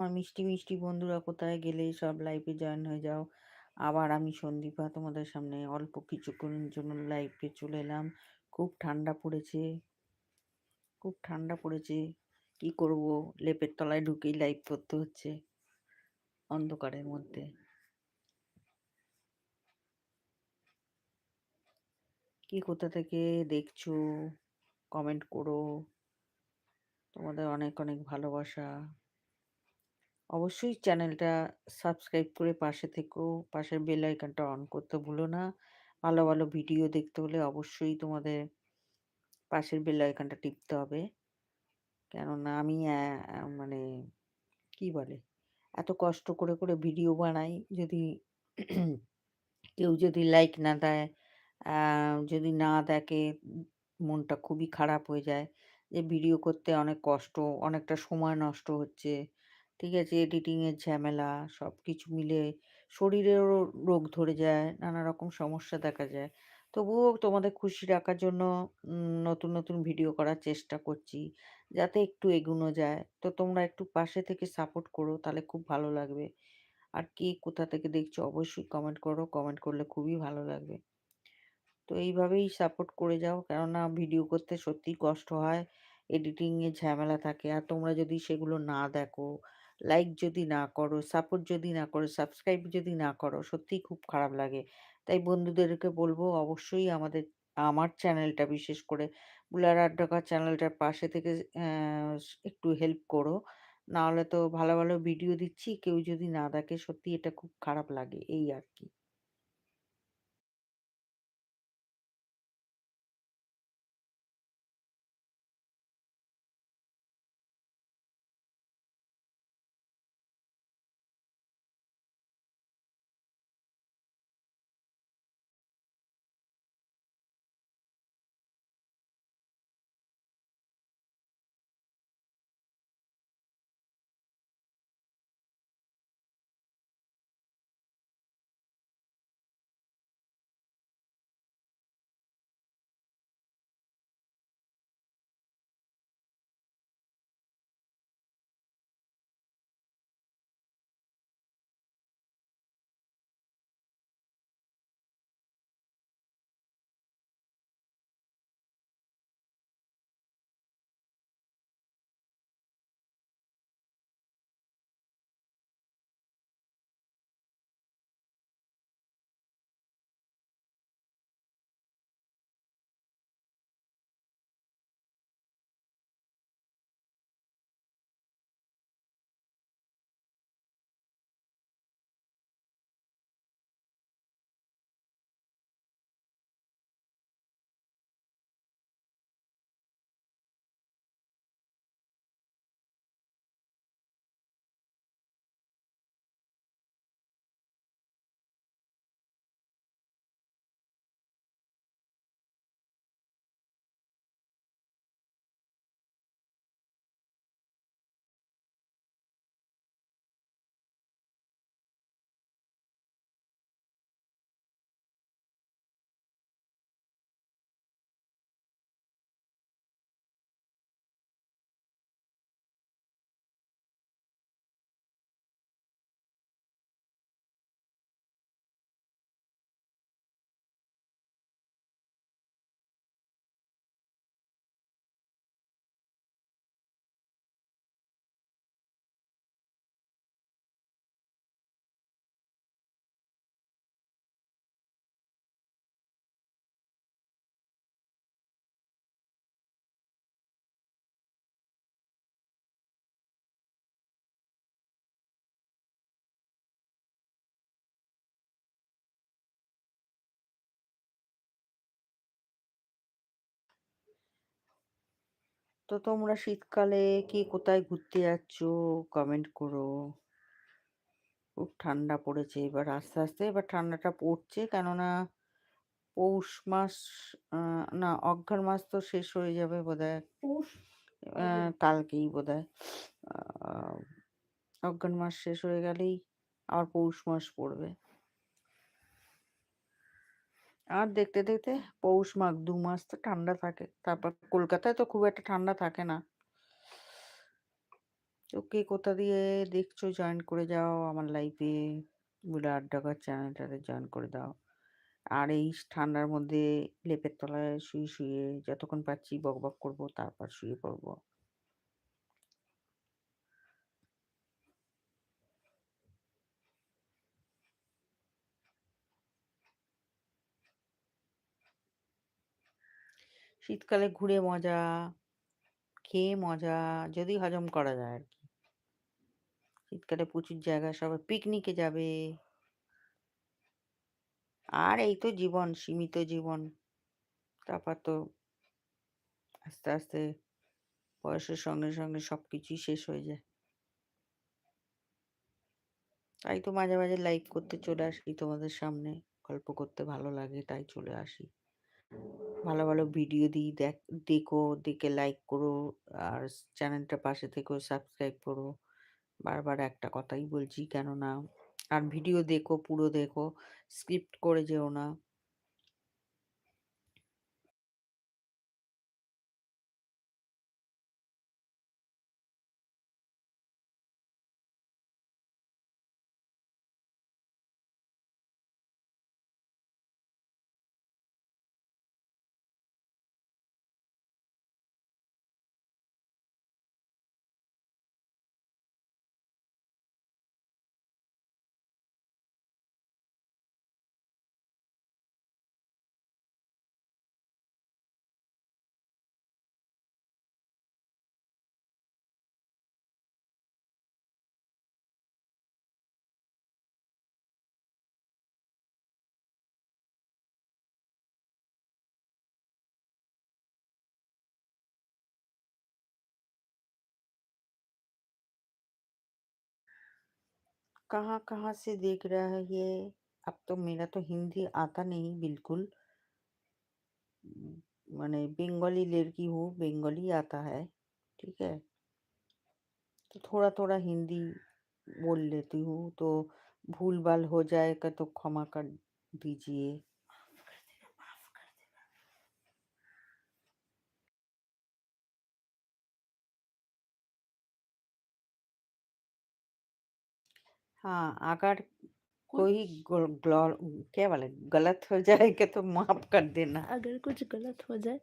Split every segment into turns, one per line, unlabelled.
আমার মিষ্টি, মিষ্টি বন্ধুরা কোথায় গেলে সব লাইভে জয়েন হয়ে যাও। আবার আমি সন্দীপা তোমাদের সামনে অল্প কিছুক্ষণের জন্য লাইভে চলে এলাম। খুব ঠান্ডা পড়েছে, খুব ঠান্ডা পড়েছে। কি করব? লেপের তলায় ঢুকেই লাইভ করতে হচ্ছে অন্ধকারের মধ্যে। কি কোথা থেকে দেখছ? কমেন্ট করো। তোমাদের অনেক অনেক ভালোবাসা। অবশ্যই চ্যানেলটা সাবস্ক্রাইব করে পাশে থেকো, পাশের বেল আইকনটা অন করতে ভুলো না। ভালো ভালো ভিডিও দেখতে হলে অবশ্যই তোমাদের পাশের বেল আইকনটা টিপতে হবে। কেননা আমি মানে কি বলে, এত কষ্ট করে করে ভিডিও বানাই যদি কেউ যদি লাইক না দেয় যদি না দেখে মনটা খুবই খারাপ হয়ে যায়। যে ভিডিও করতে অনেক কষ্ট, অনেকটা সময় নষ্ট হচ্ছে। ঠিক আছে এডিটিংয়ের ঝামেলা সব কিছু মিলে শরীরেরও রোগ ধরে যায়, নানা রকম সমস্যা দেখা যায়। তবুও তোমাদের খুশি রাখার জন্য নতুন নতুন ভিডিও করার চেষ্টা করছি, যাতে একটু এগুনো যায়। তো তোমরা একটু পাশে থেকে সাপোর্ট করো, তাহলে খুব ভালো লাগবে। আর কে কোথা থেকে দেখছ, অবশ্যই কমেন্ট করো কমেন্ট করলে খুবই ভালো লাগবে। তো এইভাবেই সাপোর্ট করে যাও, কেননা ভিডিও করতে সত্যিই কষ্ট হয় এডিটিংয়ে ঝামেলা থাকে। আর তোমরা যদি সেগুলো না দেখো লাইক যদি না করো সাপোর্ট যদি না করো সাবস্ক্রাইব যদি না করো, সত্যিই খুব খারাপ লাগে। তাই বন্ধুদেরকে বলব, অবশ্যই আমাদের, আমার চ্যানেলটা বিশেষ করে বুলার আড্ডাকা চ্যানেলটার পাশে থেকে একটু হেল্প করো। নাহলে তো ভালো ভালো ভিডিও দিচ্ছি, কেউ যদি না দেখে সত্যি এটা খুব খারাপ লাগে, এই আর কি। তো তোমরা শীতকালে কি কোথায় ঘুরতে যাচ্ছ? কমেন্ট করো। খুব ঠান্ডা পড়েছে এবার আস্তে আস্তে। এবার ঠান্ডাটা পড়ছে কেননা পৌষ মাস না অঘ্রাণ মাস তো শেষ হয়ে যাবে বোধ বোধহয় কালকেই বোধহয়। অঘ্রাণ মাস শেষ হয়ে গেলেই আবার পৌষ মাস পড়বে। আর দেখতে দেখতে পৌষ মাঘ দু মাস তো ঠান্ডা থাকে। তারপর কলকাতায় তো খুব একটা ঠান্ডা থাকে না। তো কে কোথা দিয়ে দেখছ জয়েন করে যাও আমার লাইফে বুড়ো আড্ডাকার চ্যানেলটাতে জয়েন করে দাও। আর এই ঠান্ডার মধ্যে লেপের তলায় শুয়ে শুয়ে যতক্ষণ পাচ্ছি বকবক করব, তারপর শুয়ে পড়ব। শীতকালে ঘুরে মজা, খেয়ে মজা, যদি হজম করা যায় আর কি শীতকালে প্রচুর জায়গা, সবাই পিকনিকে যাবে। আর এই তো জীবন, সীমিত জীবন। তারপর তো আস্তে আস্তে বয়সের সঙ্গে সঙ্গে সব কিছুই শেষ হয়ে যায়। তাই তো মাঝে মাঝে লাইভ করতে চলে আসি তোমাদের সামনে। গল্প করতে ভালো লাগে, তাই চলে আসি। ভালো ভালো ভিডিও দিই দেখ, দেখো, দেখে লাইক করো, আর চ্যানেলটা পাশে থেকেও সাবস্ক্রাইব করো। বারবার একটা কথাই বলছি, কেননা, আর ভিডিও দেখো, পুরো দেখো স্ক্রিপ্ট করে যেও না। कहाँ कहाँ से देख रहा है ये? अब तो मेरा तो हिंदी आता नहीं बिल्कुल। मैंने बंगाली लड़की हूँ, बंगाली आता है, ठीक है? तो थोड़ा थोड़ा हिंदी बोल लेती हूँ तो भूल भाल हो जाएगा तो क्षमा कर दीजिए। हाँ अगर कोई गल- क्या बोले गलत हो जाएगा तो माफ़ कर देना।
अगर कुछ गलत हो जाए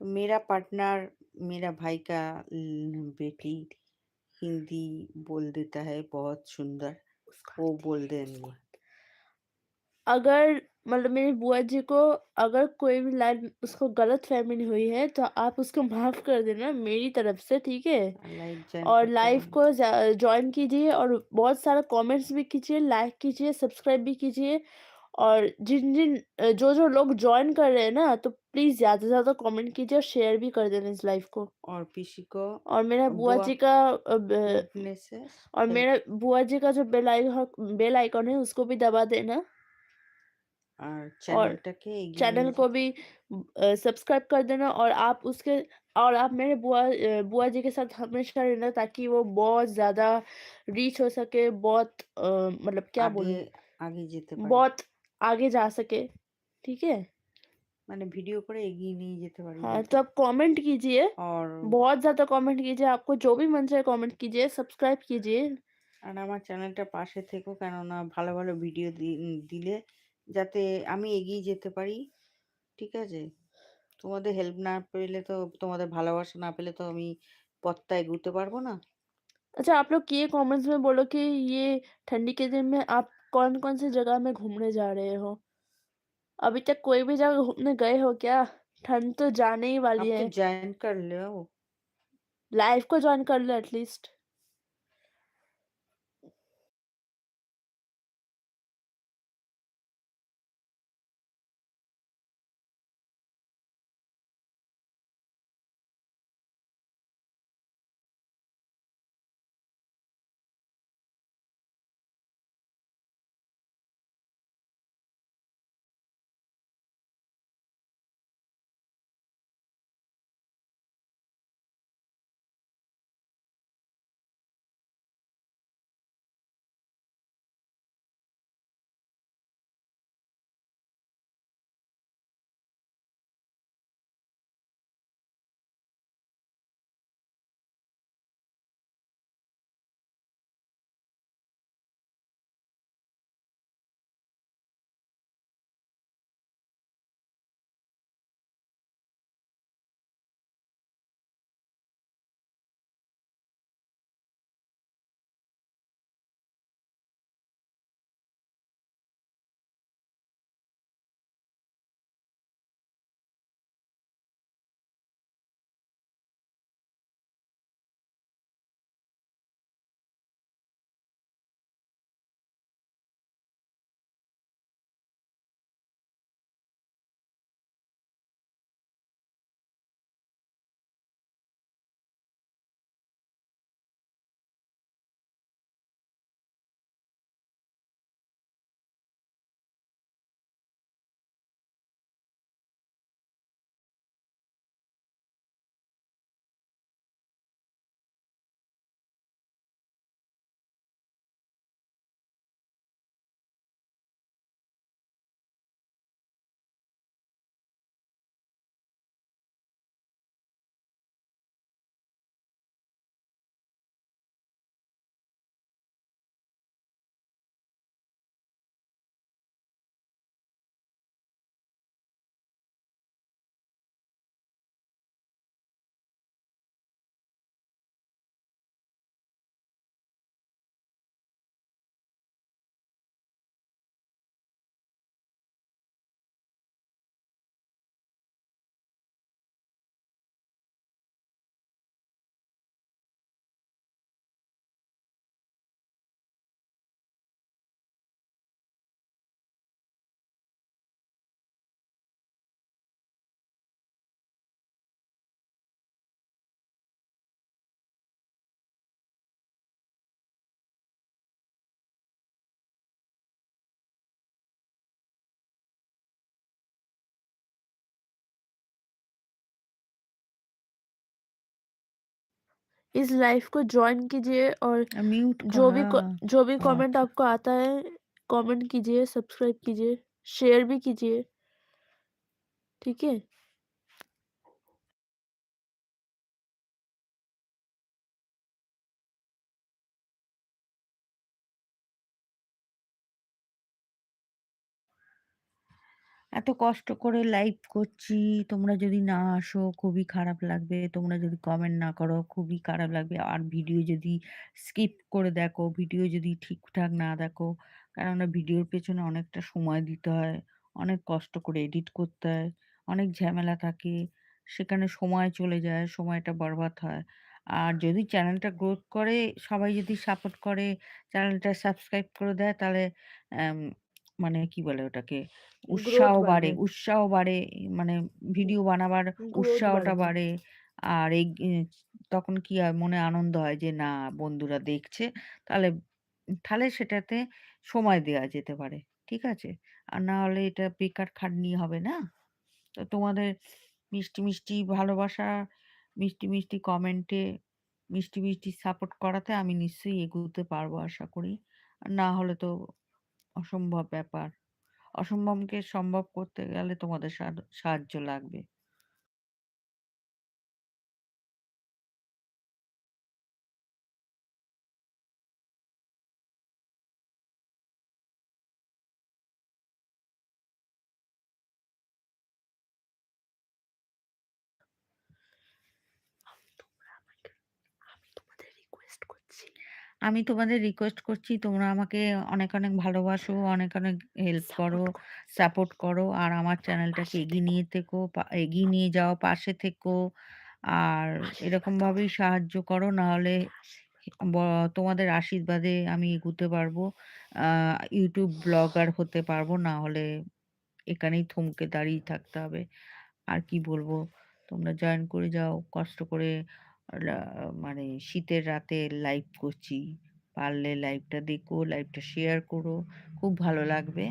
मेरा पार्टनर मेरा भाई का ल- बेटी हिंदी बोल देता है बहुत सुंदर।
उसका
वो बोल देंगे।
अगर मतलब मेरी बुआ जी को अगर कोई भी लाइन उसको गलत फहमी हुई है तो आप उसको माफ़ कर देना मेरी तरफ़ से ठीक है?
लाइक
और
करते
लाइव को ज्वाइन कीजिए और बहुत सारा कमेंट्स भी कीजिए लाइक कीजिए सब्सक्राइब भी कीजिए और जिन जिन अ, जो जो लोग ज्वाइन कर रहे हैं ना तो प्लीज़ ज़्यादा से ज़्यादा कमेंट कीजिए और शेयर भी कर देना इस लाइव को।
और किसी को
और मेरा बुआ
बुआ
जी का अ, ब-
बोलने से
और मेरा बुआ जी का जो बेल आइकन बेल आइकन है उसको भी दबा देना।
আর
और
চ্যানেলটাকে এগিয়ে
चैनल
নিয়ে
को
যেতে
भी अ, सब्सक्राइब कर देना और आप उसके और आप मेरे बुआ अ, बुआ जी के साथ हमेशा रहना ताकि वो बहुत ज़्यादा रीच हो सके बहुत अ, मतलब क्या
আগে
बोलूँ
আগে যেতে পারি
बहुत आगे जा सके ठीक है
মানে ভিডিও করে এগিয়ে নিয়ে যেতে পারি
हाँ
যাতে
तो आप कमेंट कीजिए
और
बहुत ज़्यादा कमेंट कीजिए आपको जो भी मन चाहे कमेंट कीजिए सब्सक्राइब कीजिए
আর আমার চ্যানেলটা পাশে থেকো কেননা ভালো ভালো ভিডিও দিলে যাতে আমি এগিয়ে যেতে পারি ঠিক আছে তোমাদের হেল্প না পেলে তো তোমাদের ভালোবাসা না পেলে তো আমি পথটা এগুতে পারবো না
अच्छा आप लोग ये कमेंट्स में बोलो कि ये ठंडी के दिन में आप कौन-कौन सी जगह में घूमने जा रहे हो? अभी तक कोई भी जगह घूमने गए हो क्या? ठंड तो जाने ही वाली
आप तो
है।
ज्वाइन कर लो
लाइव को जॉइन कर लो एटलीस्ट। इस लाइफ को ज्वाइन कीजिए और
म्यूट
जो भी क
हाँ।
जो भी
ओह!
कमेंट। आपको आता है, कमेंट कीजिए, सब्सक्राइब कीजिए, शेयर भी कीजिए। ठीक है?
এত কষ্ট করে লাইভ করছি, তোমরা যদি না আসো খুবই খারাপ লাগবে। তোমরা যদি কমেন্ট না করো খুবই খারাপ লাগবে। আর ভিডিও যদি স্কিপ করে দেখো, ভিডিও যদি ঠিকঠাক না দেখো, কেননা ভিডিওর পেছনে অনেকটা সময় দিতে হয়, অনেক কষ্ট করে এডিট করতে হয়, অনেক ঝামেলা থাকে। সেখানে সময় চলে যায়, সময়টা বরবাদ হয়। আর যদি চ্যানেলটা গ্রোথ করে, সবাই যদি সাপোর্ট করে, চ্যানেলটা সাবস্ক্রাইব করে দেয় তাহলে মানে কি বলে ওটাকে? উৎসাহ বাড়ে
বাড়বে।
উৎসাহ বাড়ে মানে ভিডিও বানাবার
গ্রোথ
উৎসাহটা
বাড়বে।
বাড়ে। আর এই তখন কি হয় মনে আনন্দ হয় যে না বন্ধুরা দেখছে। তাহলে তাহলে সেটাতে সময় দেয়া যেতে পারে। ঠিক আছে? আর না হলে এটা বেকার খাটনি হবে না? তো তোমাদের মিষ্টি, মিষ্টি ভালোবাসা, মিষ্টি, মিষ্টি কমেন্টে, মিষ্টি, মিষ্টি সাপোর্ট করাতে আমি নিশ্চয়ই এগুতে পারব আশা করি। আর না হলে তো অসম্ভব ব্যাপার। অসম্ভবকে সম্ভব করতে গেলে তোমাদের সাহায্য লাগবে।
আমি তোমাদের রিকোয়েস্ট করছি
তোমরা আমাকে অনেক, অনেক ভালোবাসো, অনেক, অনেক হেল্প করো,
সাপোর্ট করো।
আর আমার চ্যানেলটাকে এগিয়ে নিয়ে থেকো এগিয়ে নিয়ে যাও, পাশে থেকো। আর
আশীর্বাদ করো।
এরকমভাবেই সাহায্য করো। নাহলে
তোমাদের আশীর্বাদ
ব তোমাদের আশীর্বাদে আমি এগুতে পারব। ইউটিউব ব্লগার হতে পারব। না হলে এখানেই থমকে দাঁড়িয়ে থাকতে হবে। আর কি বলব? তোমরা জয়েন করে যাও। কষ্ট করে মানে শীতের রাতে লাইভ করছি। পারলে লাইভটা দেখো, লাইভটা শেয়ার করো। খুব ভালো লাগবে।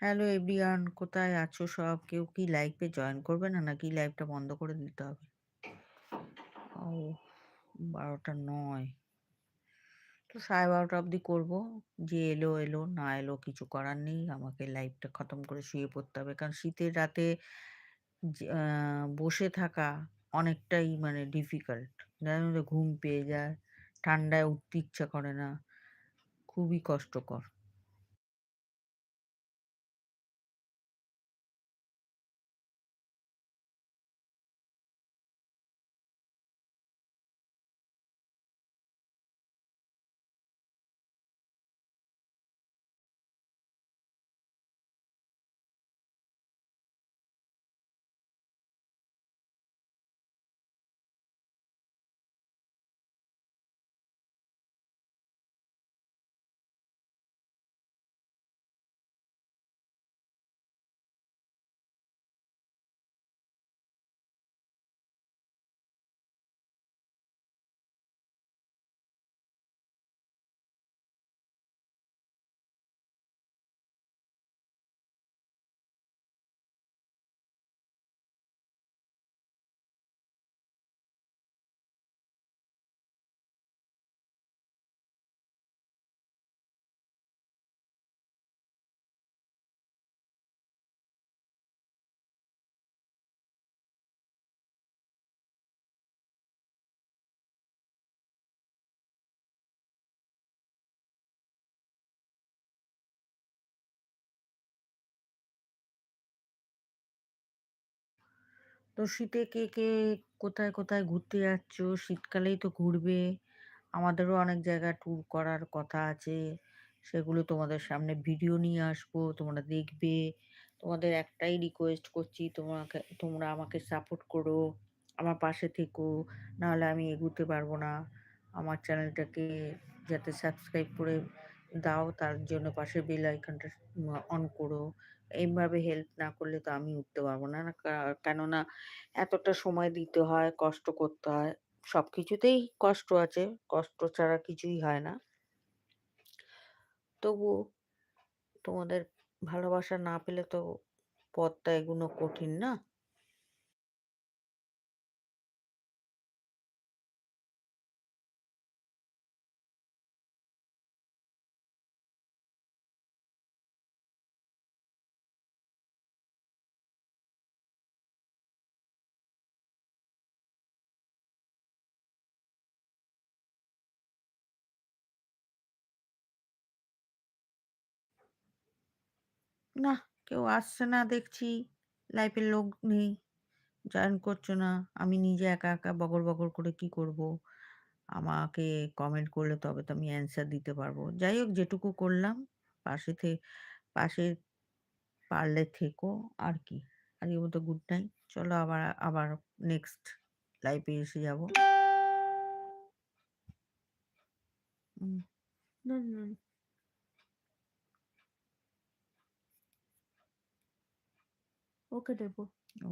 হ্যালো এভরিওয়ান কোথায় আছো সব? কেউ কি লাইভে জয়েন করবে না? নাকি লাইভটা বন্ধ করে দিতে হবে? ও ১২টা ৯ তো ১২:৩০ অবধি করব যে এলো, এলো, না এলো কিছু করার নেই। আমাকে লাইভটা খতম করে শুয়ে পড়তে হবে। কারণ শীতের রাতে বসে থাকা অনেকটাই মানে ডিফিকাল্ট। যার তো ঘুম পেয়ে যায়। ঠান্ডায় উঠতে ইচ্ছা করে না। খুবই কষ্টকর। তো শীতে কে, কে কোথায়, কোথায় ঘুরতে যাচ্ছ? শীতকালেই তো ঘুরবে। আমাদেরও অনেক জায়গা ট্যুর করার কথা আছে। সেগুলো তোমাদের সামনে ভিডিও নিয়ে আসব। তোমরা দেখবে। তোমাদের একটাই রিকোয়েস্ট করছি তোমাকে তোমরা আমাকে সাপোর্ট করো। আমার পাশে থেকো। নাহলে আমি এগোতে পারব না। আমার চ্যানেলটাকে যাতে সাবস্ক্রাইব করে দাও তার জন্য পাশের বেল আইকনটা অন করো। এইভাবে হেল্প না করলে তো আমি উঠতে পারব না। কেননা এতটা সময় দিতে হয়, কষ্ট করতে হয়। সবকিছুতেই কষ্ট আছে। কষ্ট ছাড়া কিছুই হয় না। তবুও তোমাদের ভালোবাসা না পেলে তো পথটা এগোনো কঠিন না? নাহ, কেউ আসছে না দেখছি। লাইফের লোক নেই। জয়েন করছ না। আমি নিজে একা, একা বগর, বগর করে কি করব? আমাকে কমেন্ট করলে তবে তো আমি অ্যান্সার দিতে পারব। যাই হোক যেটুকু করলাম পাশে থে পাশে পারলে থেকো আর কি। আজকের মতো গুড নাইট। চলো আবার আবার নেক্সট লাইফে এসে যাব। হুম।
না, না। ওকে দেবো।
ও